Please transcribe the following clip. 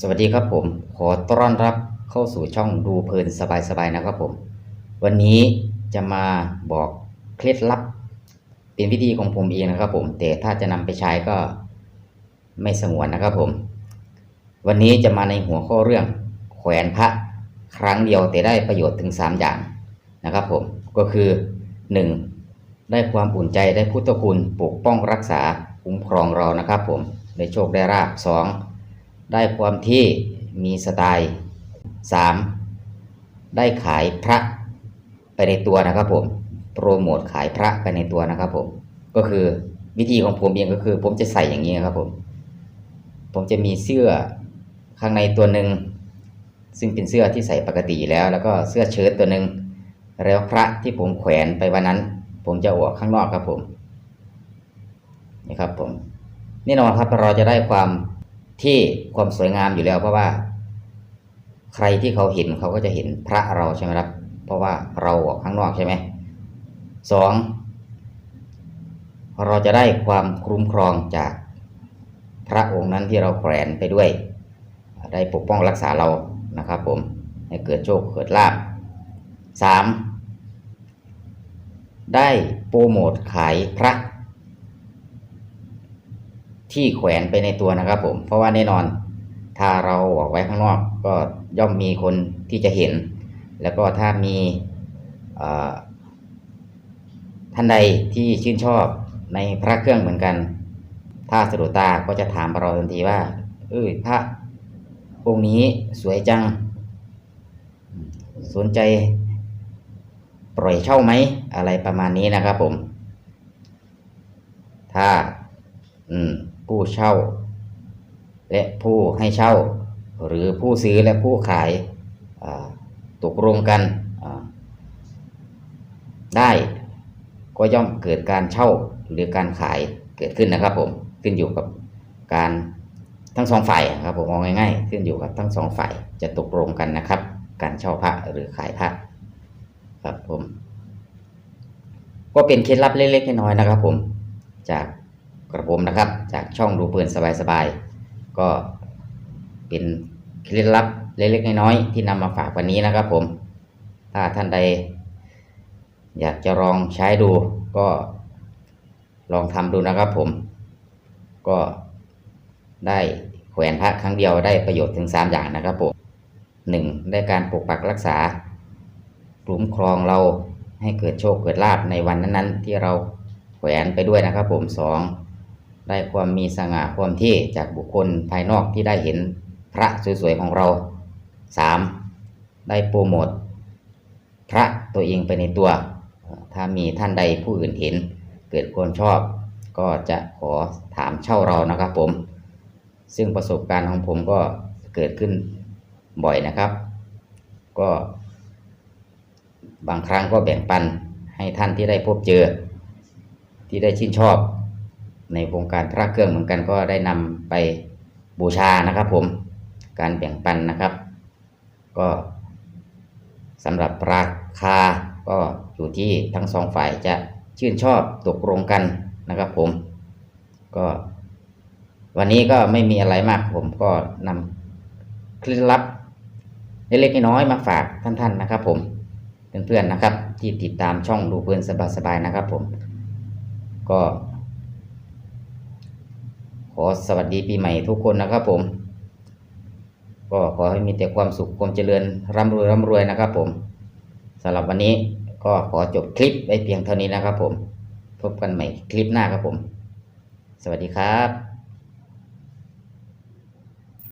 สวัสดีครับผม ขอต้อนรับเข้าสู่ช่องดูเพลินสบายๆนะครับผม วันนี้จะมาบอกเคล็ดลับ เป็นวิธีของผมเองนะครับผม แต่ถ้าจะนำไปใช้ก็ไม่สงวนนะครับผม วันนี้จะมาในหัวข้อเรื่องแขวนพระครั้งเดียวแต่ได้ประโยชน์ถึง 3 อย่างนะครับผม ก็คือ 1. ได้ความอุ่นใจได้พุทธคุณปกป้องรักษาคุ้มครองเรานะครับผมได้โชคได้ราบ 2. ได้ความที่มีสไตล์ 3. ได้ขายพระไปในตัวนะครับผม โปรโมทขายพระไปในตัวนะครับผม ก็คือวิธีของผมเองก็คือ ผมจะใส่อย่างนี้นะครับผม ผมจะมีเสื้อข้างในตัวหนึ่งซึ่งเป็นเสื้อที่ใส่ปกติแล้ว แล้วก็เสื้อเชิ้ตตัวหนึ่งแล้วพระที่ผมแขวนไปวันนั้น ผมจะออกข้างนอกครับผมนี่ครับผมแน่นอนครับเราจะได้ความ ที่ความสวยงามอยู่แล้ว เพราะว่า ใครที่เขาเห็นเขาก็จะเห็นพระเราใช่ไหมครับ เพราะว่าเราออกข้างนอกใช่ไหมสองเราจะได้ความคุ้มครองจากพระองค์นั้นที่เราแขวนไปด้วย ได้ปกป้องรักษาเรานะครับ ผมให้เกิดโชคเกิดลาภสามได้โปรโมทขายพระ ที่แขวนไปในตัวนะครับ ผม เพราะว่าแน่นอน ถ้าเราออกไว้ข้างนอกก็ย่อมมีคนที่จะเห็น แล้วก็ถ้ามีท่านใดที่ชื่นชอบในพระเครื่องเหมือนกัน ถ้าสะดุดตาก็จะถามเราทันทีว่า เอ้ยพระองค์นี้สวยจัง สนใจปล่อยเช่าไหมอะไรประมาณนี้นะครับผม ถ้า อืม ผู้เช่า และผู้ให้เช่า หรือผู้ซื้อและผู้ขายตกลงกันได้ก็ย่อมเกิดการเช่าหรือการขายเกิดขึ้นนะครับ ผมขึ้นอยู่กับการทั้งสองฝ่ายครับผมมองง่ายๆ ขึ้นอยู่กับทั้งสองฝ่ายจะตกลงกันนะครับ การเช่าพระหรือขายพระครับผม ก็เป็นเคล็ดลับเล็กๆน้อยๆนะครับ ผมจาก กระผมนะครับ จากช่องดูปืนสบายๆก็เป็นเคล็ดลับเล็กๆน้อยๆที่นำมาฝากวันนี้นะครับผม ถ้าท่านใด อยากจะลองใช้ดูก็ลองทำดูนะครับผม ก็ได้แขวนพระครั้งเดียวได้ประโยชน์ถึง 3 อย่างนะครับผมหนึ่งได้การปกปักรักษาคุ้มครองเราให้เกิดโชคเกิดลาภในวันนั้นๆ ที่เราแขวนไปด้วยนะครับผมสอง ได้ความมีสง่าความเท่จากบุคคลภายนอกที่ได้เห็นพระสวยๆของเราสามได้โปรโมทพระตัวเองไปในตัว ถ้ามีท่านใดผู้อื่นเห็น เกิดความชอบ ก็จะขอถามเช่าเรานะครับผม ซึ่งประสบการณ์ของผมก็เกิดขึ้นบ่อยนะครับ ก็ บางครั้งก็แบ่งปันให้ท่านที่ได้พบเจอ ที่ได้ชื่นชอบ ในวงการพระเครื่องเหมือนกันก็ได้นำไปบูชานะครับ ผมการแบ่งปันนะครับ ก็สำหรับราคาก็อยู่ที่ทั้งสองฝ่ายจะชื่นชอบตกลงกันนะครับ ผมก็ วันนี้ก็ไม่มีอะไรมากผมก็นำเคล็ดลับเล็กๆน้อยๆมาฝากท่านๆนะครับ ผมเพื่อนๆนะครับ ที่ติดตามช่องดูเพื่อนสบายๆนะครับ ผม ก็ ขอสวัสดีปีใหม่ทุกคนนะครับผม ก็ขอให้มีแต่ความสุขความเจริญร่ำรวยร่ำรวยนะครับผมสำหรับวันนี้ก็ขอจบคลิปไว้เพียงเท่านี้นะครับผม พบกันใหม่คลิปหน้าครับผม สวัสดีครับ